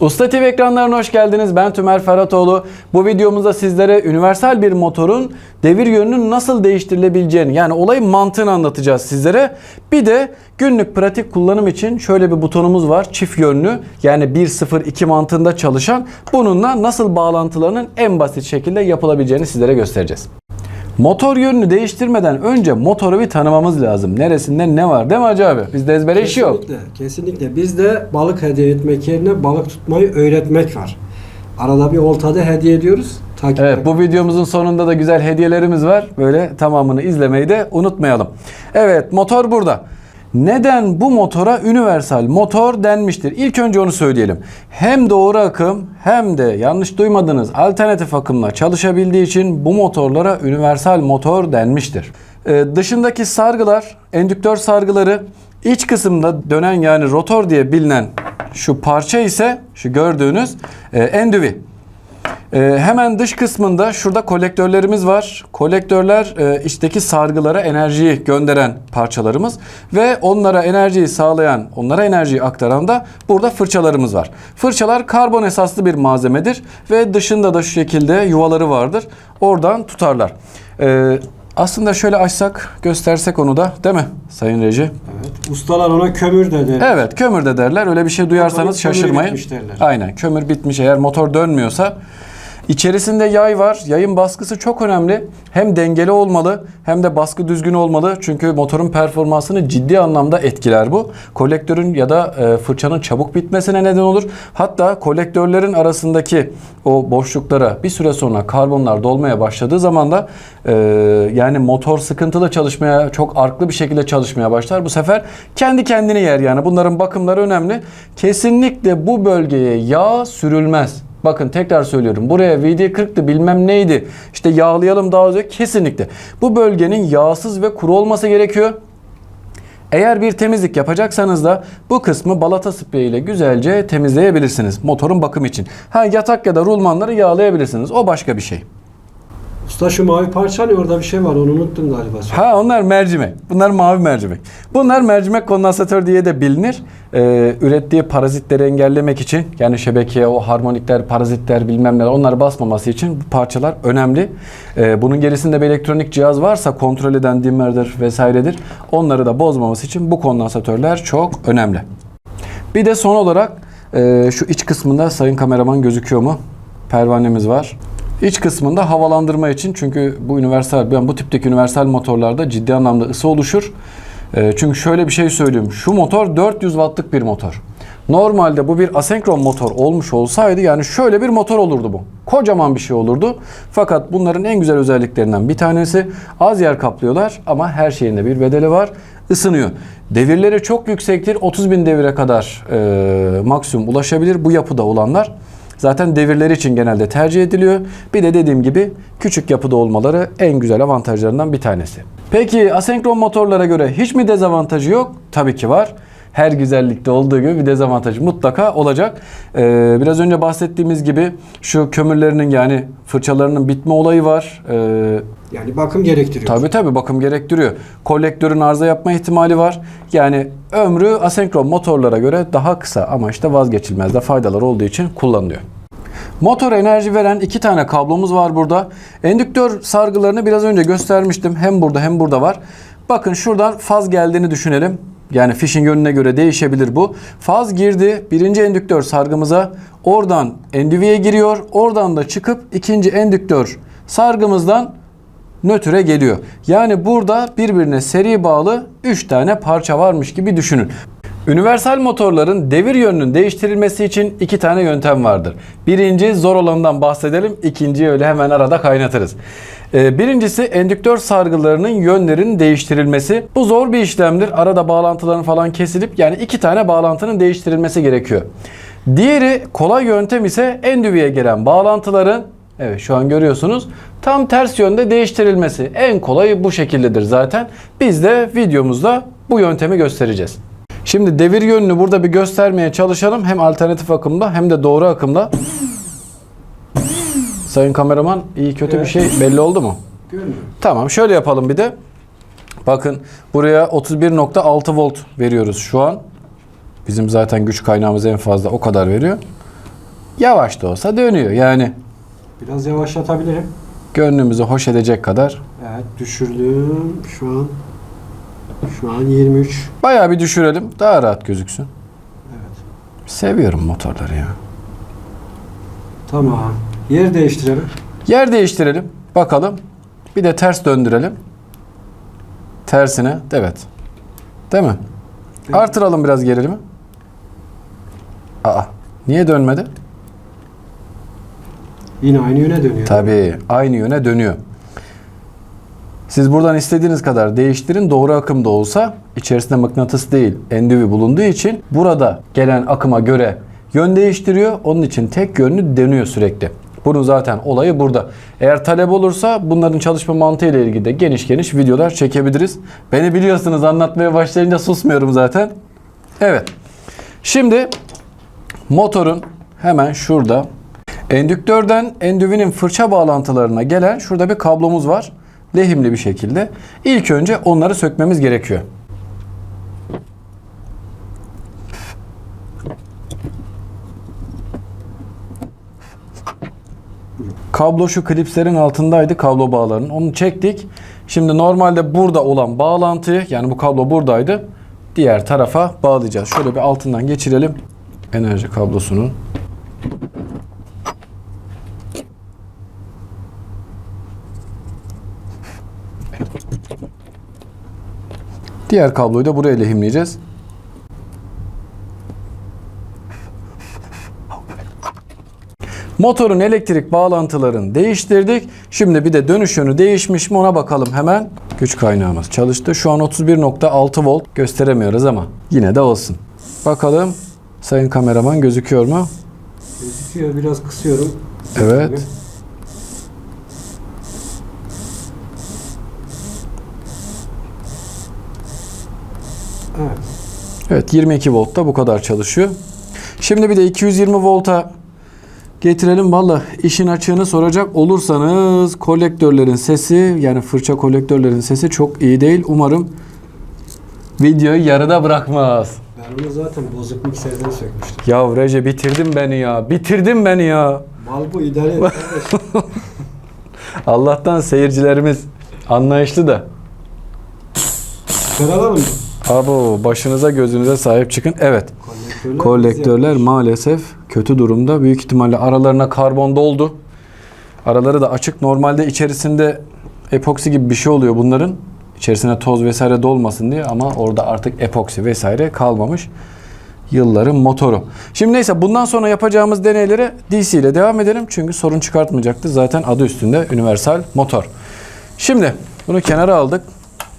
Usta TV ekranlarına hoş geldiniz. Ben Tümer Ferhatoğlu. Bu videomuzda sizlere universal bir motorun devir yönünün nasıl değiştirilebileceğini yani olayın mantığını anlatacağız sizlere. Bir de günlük pratik kullanım için şöyle bir butonumuz var. Çift yönlü yani 1-0-2 mantığında çalışan. Bununla nasıl bağlantılarının en basit şekilde yapılabileceğini sizlere göstereceğiz. Motor yönünü değiştirmeden önce motoru bir tanımamız lazım. Neresinde ne var değil mi Hacı abi? Bizde ezbere işi yok. Kesinlikle, kesinlikle. Bizde balık hediye etmek yerine balık tutmayı öğretmek var. Arada bir oltada hediye ediyoruz. Takip Evet bu videomuzun sonunda da güzel hediyelerimiz var. Böyle tamamını izlemeyi de unutmayalım. Evet motor burada. Neden bu motora universal motor denmiştir? İlk önce onu söyleyelim. Hem doğru akım hem de yanlış duymadınız alternatif akımla çalışabildiği için bu motorlara universal motor denmiştir. Ee, dışındaki sargılar, endüktör sargıları iç kısımda dönen yani rotor diye bilinen şu parça ise şu gördüğünüz e, endüvi. Ee, hemen dış kısmında şurada kolektörlerimiz var. Kolektörler e, içteki sargılara enerjiyi gönderen parçalarımız ve onlara enerjiyi sağlayan, onlara enerjiyi aktaran da burada fırçalarımız var. Fırçalar karbon esaslı bir malzemedir ve dışında da şu şekilde yuvaları vardır. Oradan tutarlar. Ee, aslında şöyle açsak, göstersek onu da değil mi Sayın Reji? Evet. Ustalar ona kömür de der. Evet kömür de derler. Öyle bir şey duyarsanız Kömür şaşırmayın. bitmiş derler. Aynen kömür bitmiş eğer motor dönmüyorsa. İçerisinde yay var. Yayın baskısı çok önemli. Hem dengeli olmalı hem de baskı düzgün olmalı. Çünkü motorun performansını ciddi anlamda etkiler bu. Kolektörün ya da e, fırçanın çabuk bitmesine neden olur. Hatta kolektörlerin arasındaki o boşluklara bir süre sonra karbonlar dolmaya başladığı zaman da e, yani motor sıkıntılı çalışmaya çok artlı bir şekilde çalışmaya başlar. Bu sefer kendi kendini yer yani. Bunların bakımları önemli. Kesinlikle bu bölgeye yağ sürülmez. Bakın tekrar söylüyorum. Buraya VD40'tı bilmem neydi. İşte yağlayalım daha önce. Kesinlikle. Bu bölgenin yağsız ve kuru olması gerekiyor. Eğer bir temizlik yapacaksanız da bu kısmı balata spreyi ile güzelce temizleyebilirsiniz. Motorun bakım için. Ha yatak ya da rulmanları yağlayabilirsiniz. O başka bir şey. Usta şu mavi parça ne orada bir şey var onu unuttun galiba. Ha onlar mercimek. Bunlar mavi mercimek. Bunlar mercimek kondansatör diye de bilinir. Ee, ürettiği parazitleri engellemek için yani şebekeye o harmonikler, parazitler bilmem neler onları basmaması için bu parçalar önemli. Ee, bunun gerisinde bir elektronik cihaz varsa kontrol eden dimmerdir vesairedir. Onları da bozmaması için bu kondansatörler çok önemli. Bir de son olarak e, şu iç kısmında sayın kameraman gözüküyor mu? Pervanemiz var. İç kısmında havalandırma için çünkü bu universal yani bu tipteki universal motorlarda ciddi anlamda ısı oluşur. E, çünkü şöyle bir şey söyleyeyim. Şu motor 400 wattlık bir motor. Normalde bu bir asenkron motor olmuş olsaydı yani şöyle bir motor olurdu bu. Kocaman bir şey olurdu. Fakat bunların en güzel özelliklerinden bir tanesi az yer kaplıyorlar ama her şeyinde bir bedeli var. Isınıyor. Devirleri çok yüksektir. 30 bin devire kadar e, maksimum ulaşabilir bu yapıda olanlar. Zaten devirleri için genelde tercih ediliyor. Bir de dediğim gibi küçük yapıda olmaları en güzel avantajlarından bir tanesi. Peki asenkron motorlara göre hiç mi dezavantajı yok? Tabii ki var. Her güzellikte olduğu gibi bir dezavantajı mutlaka olacak. Ee, biraz önce bahsettiğimiz gibi şu kömürlerinin yani fırçalarının bitme olayı var. Ee, Yani bakım gerektiriyor. Tabii tabii bakım gerektiriyor. Kolektörün arıza yapma ihtimali var. Yani ömrü asenkron motorlara göre daha kısa ama işte vazgeçilmez de faydalar olduğu için kullanılıyor. Motor enerji veren iki tane kablomuz var burada. Endüktör sargılarını biraz önce göstermiştim. Hem burada hem burada var. Bakın şuradan faz geldiğini düşünelim. Yani fişin yönüne göre değişebilir bu. Faz girdi birinci endüktör sargımıza. Oradan endüviye giriyor. Oradan da çıkıp ikinci endüktör sargımızdan nötre geliyor. Yani burada birbirine seri bağlı 3 tane parça varmış gibi düşünün. Universal motorların devir yönünün değiştirilmesi için iki tane yöntem vardır. Birinci zor olanından bahsedelim. İkinciyi öyle hemen arada kaynatırız. Ee, Birincisi endüktör sargılarının yönlerinin değiştirilmesi. Bu zor bir işlemdir. Arada bağlantıların falan kesilip yani iki tane bağlantının değiştirilmesi gerekiyor. Diğeri kolay yöntem ise endüviye gelen bağlantıların Evet şu an görüyorsunuz. Tam ters yönde değiştirilmesi. En kolayı bu şekildedir zaten. Biz de videomuzda bu yöntemi göstereceğiz. Şimdi devir yönünü burada bir göstermeye çalışalım. Hem alternatif akımda hem de doğru akımda. Sayın kameraman iyi kötü bir Evet. şey belli oldu mu? Görmüyor. Tamam şöyle yapalım bir de. Bakın buraya 31.6 volt veriyoruz şu an. Bizim zaten güç kaynağımız en fazla o kadar veriyor. Yavaş da olsa dönüyor. Yani Biraz yavaşlatabilirim. gönlümüzü hoş edecek kadar. Evet düşürdüm. Şu an şu an 23. Bayağı bir düşürelim. Daha rahat gözüksün. Evet. Seviyorum motorları ya. Tamam. Yer değiştirelim. Yer değiştirelim. Bakalım. Bir de ters döndürelim. Tersine. Evet. Değil mi? Evet. Artıralım biraz gerilimi. Aa. Niye dönmedi? Yine aynı yöne dönüyor. Tabii. Aynı yöne dönüyor. Siz buradan istediğiniz kadar değiştirin. Doğru akım da olsa içerisinde mıknatıs değil, endüvi bulunduğu için burada gelen akıma göre yön değiştiriyor. Onun için tek yönlü dönüyor sürekli. Bunun zaten olayı burada. Eğer talep olursa bunların çalışma mantığı ile ilgili de geniş geniş videolar çekebiliriz. Beni biliyorsunuz anlatmaya başlayınca susmuyorum zaten. Evet. Şimdi motorun hemen şurada endüktörden endüvinin fırça bağlantılarına gelen şurada bir kablomuz var. Lehimli bir şekilde. İlk önce onları sökmemiz gerekiyor. Kablo şu klipslerin altındaydı kablo bağlarının. Onu çektik. Şimdi normalde burada olan bağlantıyı yani bu kablo buradaydı. Diğer tarafa bağlayacağız. Şöyle bir altından geçirelim. Enerji kablosunun. Diğer kabloyu da buraya lehimleyeceğiz. Motorun elektrik bağlantılarını değiştirdik. Şimdi bir de dönüş yönü değişmiş mi ona bakalım hemen. Güç kaynağımız çalıştı. Şu an 31.6 volt gösteremiyoruz ama yine de olsun. Bakalım sayın kameraman gözüküyor mu? Gözüküyor. Biraz kısıyorum. Evet. Evet. Evet 22 voltta bu kadar çalışıyor. Şimdi bir de 220 volta getirelim. Valla işin açığını soracak olursanız kolektörlerin sesi yani fırça kolektörlerin sesi çok iyi değil. Umarım videoyu yarıda bırakmaz. Ben onu zaten bozuk mikserden sökmüştüm. Ya Recep bitirdin beni ya. Bitirdin beni ya. Mal bu idare et. Allah'tan seyircilerimiz anlayışlı da. Çıkaralım mı? Abo başınıza gözünüze sahip çıkın. Evet. Kolektörler, Kolektörler maalesef kötü durumda. Büyük ihtimalle aralarına karbon doldu. Araları da açık. Normalde içerisinde epoksi gibi bir şey oluyor bunların. İçerisine toz vesaire dolmasın diye ama orada artık epoksi vesaire kalmamış. Yılların motoru. Şimdi neyse bundan sonra yapacağımız deneylere DC ile devam edelim. Çünkü sorun çıkartmayacaktı. Zaten adı üstünde universal motor. Şimdi bunu kenara aldık.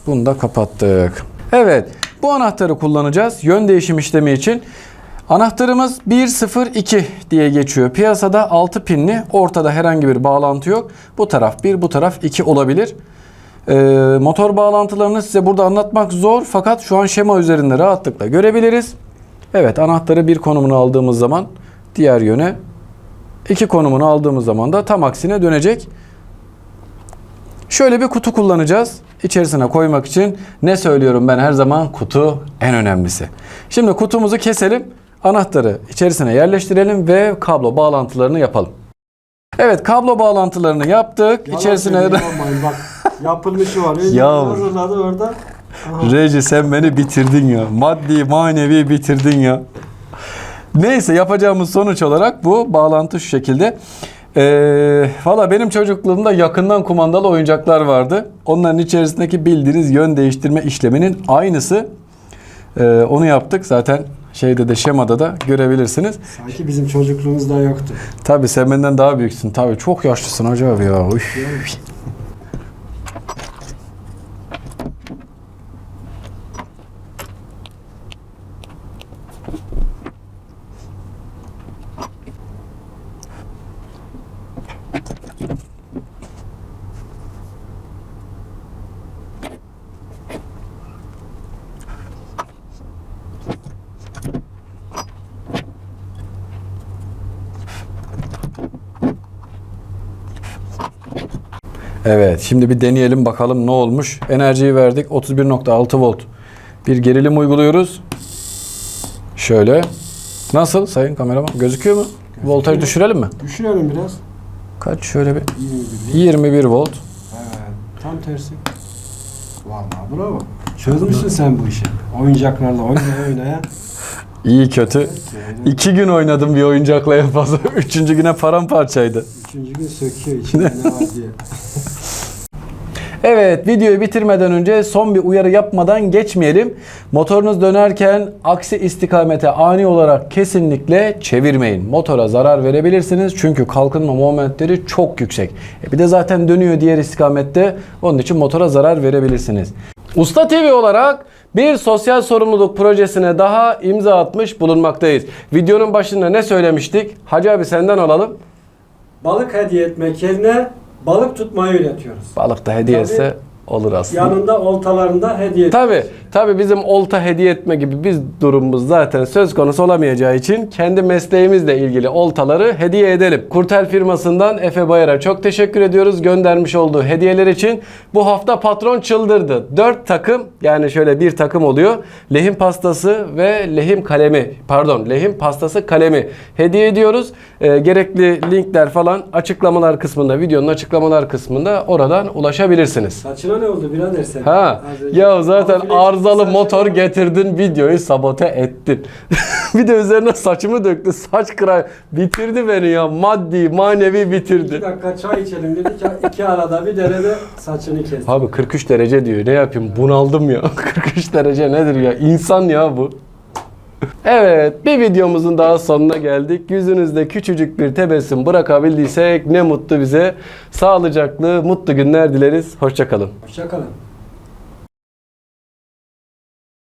Bunu da kapattık. Evet. Bu anahtarı kullanacağız. Yön değişim işlemi için. Anahtarımız 102 diye geçiyor. Piyasada 6 pinli. Ortada herhangi bir bağlantı yok. Bu taraf 1, bu taraf 2 olabilir. Ee, motor bağlantılarını size burada anlatmak zor. Fakat şu an şema üzerinde rahatlıkla görebiliriz. Evet anahtarı bir konumuna aldığımız zaman diğer yöne iki konumunu aldığımız zaman da tam aksine dönecek. Şöyle bir kutu kullanacağız. İçerisine koymak için ne söylüyorum ben her zaman kutu en önemlisi. Şimdi kutumuzu keselim. Anahtarı içerisine yerleştirelim ve kablo bağlantılarını yapalım. Evet kablo bağlantılarını yaptık. Yalan İçerisine yapmayın bak. Yapılmışı var. Ya. orada. Aha. Reji sen beni bitirdin ya. Maddi manevi bitirdin ya. Neyse yapacağımız sonuç olarak bu bağlantı şu şekilde. Ee, Valla benim çocukluğumda yakından kumandalı oyuncaklar vardı. Onların içerisindeki bildiğiniz yön değiştirme işleminin aynısı. Ee, onu yaptık zaten şeyde de şemada da görebilirsiniz. Sanki bizim çocukluğumuzda yoktu. Tabi sen benden daha büyüksün. Tabi çok yaşlısın acaba ya. Üf. Evet şimdi bir deneyelim bakalım ne olmuş. Enerjiyi verdik 31.6 volt. Bir gerilim uyguluyoruz. Şöyle. Nasıl sayın kameraman gözüküyor mu? Voltaj düşürelim mi? Düşürelim biraz. Kaç şöyle bir 20 gibi. 21 volt. Evet. Tam tersi. Vallahi bravo. Çözmüşsün sen bu işi. Oyuncaklarla oynaya oynaya. İyi kötü. İki gün oynadım bir oyuncakla en fazla. Üçüncü güne paramparçaydı. Üçüncü gün söküyor içinde ne var diye. Evet videoyu bitirmeden önce son bir uyarı yapmadan geçmeyelim. Motorunuz dönerken aksi istikamete ani olarak kesinlikle çevirmeyin. Motora zarar verebilirsiniz çünkü kalkınma momentleri çok yüksek. E bir de zaten dönüyor diğer istikamette. Onun için motora zarar verebilirsiniz. Usta TV olarak bir sosyal sorumluluk projesine daha imza atmış bulunmaktayız. Videonun başında ne söylemiştik? Hacı abi senden alalım. Balık hediye etmek yerine balık tutmayı öğretiyoruz. Balık da hediye Tabii. Olur aslında. Yanında oltalarında hediye Tabi tabi bizim olta hediye etme gibi biz durumumuz zaten söz konusu olamayacağı için kendi mesleğimizle ilgili oltaları hediye edelim. Kurtel firmasından Efe Bayar'a çok teşekkür ediyoruz göndermiş olduğu hediyeler için. Bu hafta patron çıldırdı. 4 takım yani şöyle bir takım oluyor. Lehim pastası ve lehim kalemi pardon lehim pastası kalemi hediye ediyoruz. Ee, gerekli linkler falan açıklamalar kısmında videonun açıklamalar kısmında oradan ulaşabilirsiniz. Saçına ne oldu birader sen? Ha ya zaten Afile arızalı saçına- motor getirdin videoyu sabote ettin. bir de üzerine saçımı döktü. Saç kırar bitirdi beni ya. Maddi manevi İki bitirdi. dakika çay içelim dedik. iki arada bir derede saçını kesti. Abi 43 derece diyor. Ne yapayım? Bunaldım ya. 43 derece nedir ya? İnsan ya bu. Evet, bir videomuzun daha sonuna geldik. Yüzünüzde küçücük bir tebessüm bırakabildiysek ne mutlu bize. Sağlıcaklı, mutlu günler dileriz. Hoşçakalın. Hoşçakalın.